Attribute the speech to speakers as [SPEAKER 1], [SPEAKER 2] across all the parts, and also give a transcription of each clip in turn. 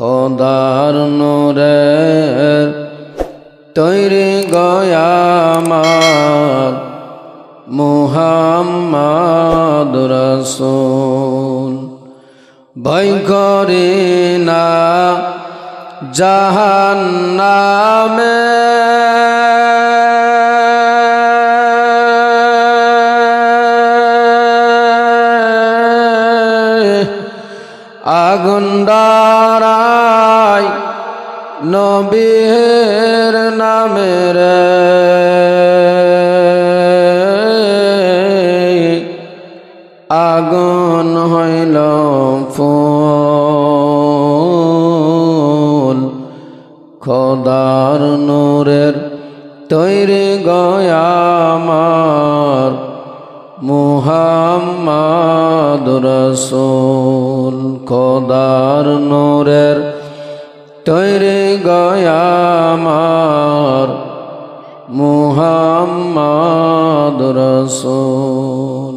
[SPEAKER 1] খোদার নোরের তৈরি গয়ামার মুহাম্মাদ রসুল। ভয় করি না জাহান্নামে। আগুন দারাই নবীর নামের আগুন হইল ফুল। খোদার নূরের তৈরি গয়ামার মুহাম্মাদ রসুল। খোদার নূরের তৈরি গয়ামার মুহাম্মাদ রসুল।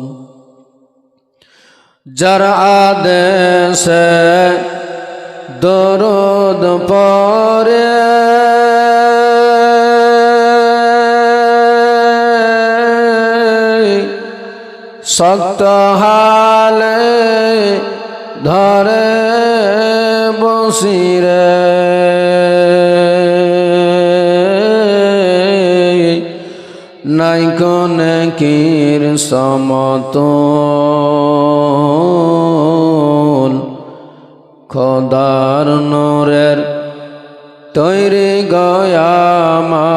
[SPEAKER 1] যার আদেশে দরদ পরে শক্ত হালে নাই কোনে কির সমতল। খোদার নোরের তৈরি গয়ামার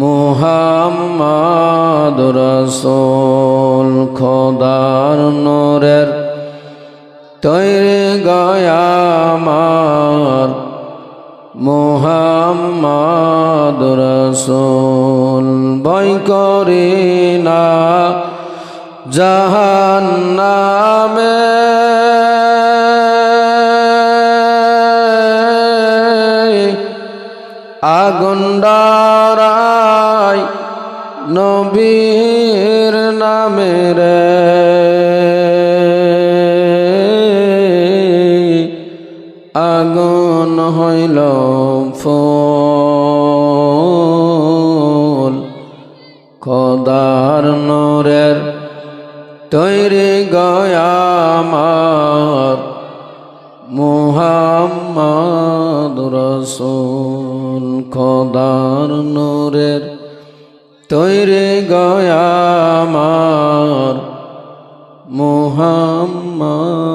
[SPEAKER 1] মুহাম্মাদ রসুল। খোদার নোরের তৈরি গয়ামার মুহাম্মাদ রসুল। বই করি না। জাহান্নামে আগুন ডারাই নবীর নামের আগুন হইল ফুল খোদার নূরের তৈরি গয়ামার মুহাম্মদ রসুল খোদার নূরের তৈরি গয়ামার মুহাম্মদ